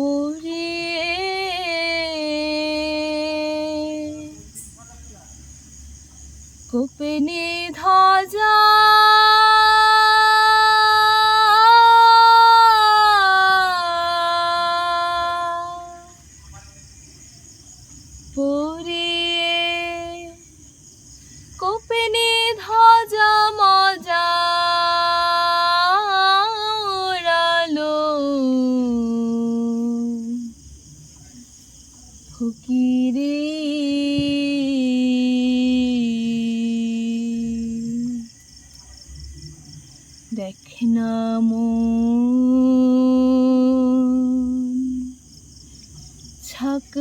por ir. ফকিরে। দেখ না মন ছাক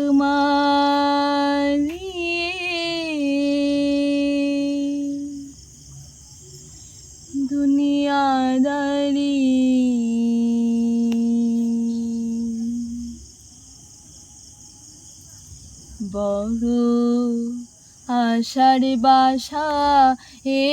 বড় আশার বাসা এ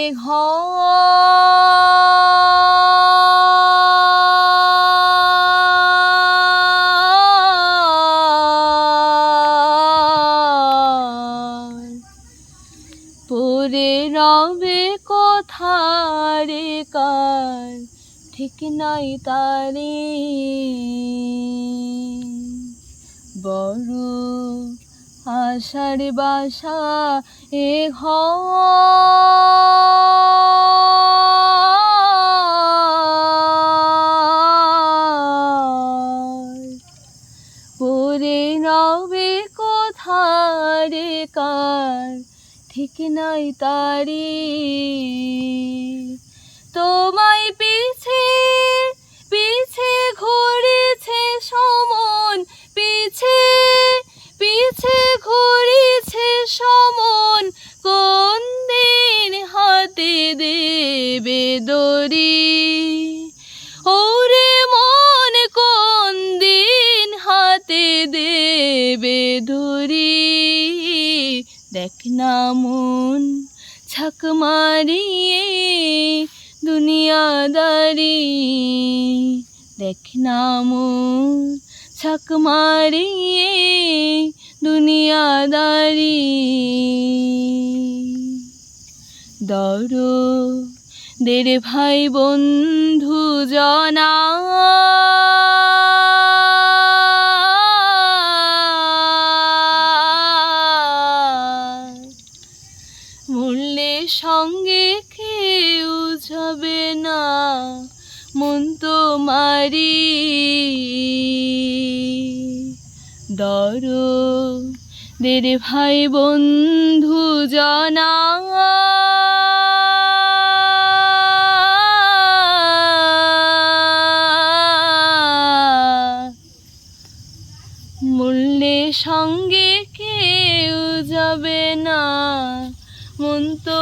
পরে রবে কোথারে কার ঠিক নাই তারে। বড় আশার বাসা এ পরে রবে কোথারে কার? ঠিক নাই তারি। তোমায় দেবে দড়ি ওরে মন কোন দিন হাতে দেবে দড়ি দেখ না মন ছাক মারিয়ে দুনিয়াদারি। দেখ না মন ছাক মারিয়ে দুনিয়াদারি। দের ভাই বন্ধু জনা। মূল্যের সঙ্গে কেউ যাবে না, মন তো মারি। দর দের ভাই বন্ধু জনা। সঙ্গে কেউ যাবে না মন তো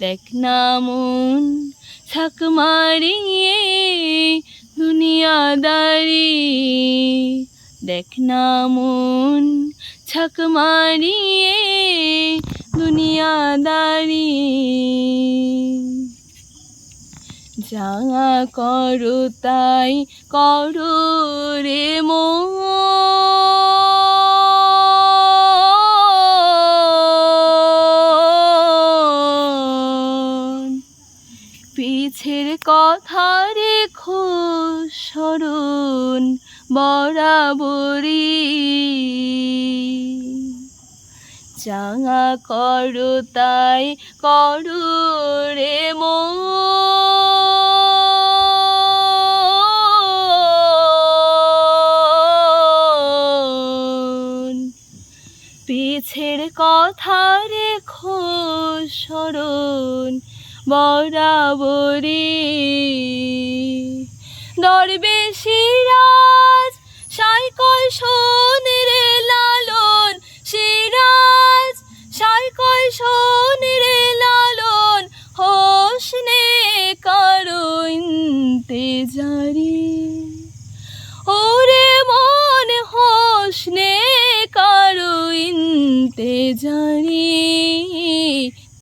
দেখ না মন ছাক মারিয়ে দুনিয়াদারি। দেখ না মন ছাক মারিয়ে দুনিয়াদারি। যা করো তাই করো রে মন। পিছের কথা রেখো স্মরণ বরাবরই। চাঙা করো তাই করো রে পিছের কথা রেখো স্মরণ বরাবরি দরবেশিরাজ সাইকল সোনের লালন সিরাজ। সাইকল সোনের লালন হোসনে কারণ তেজারি। ওরে মন হোসনে কারণ তেজারি।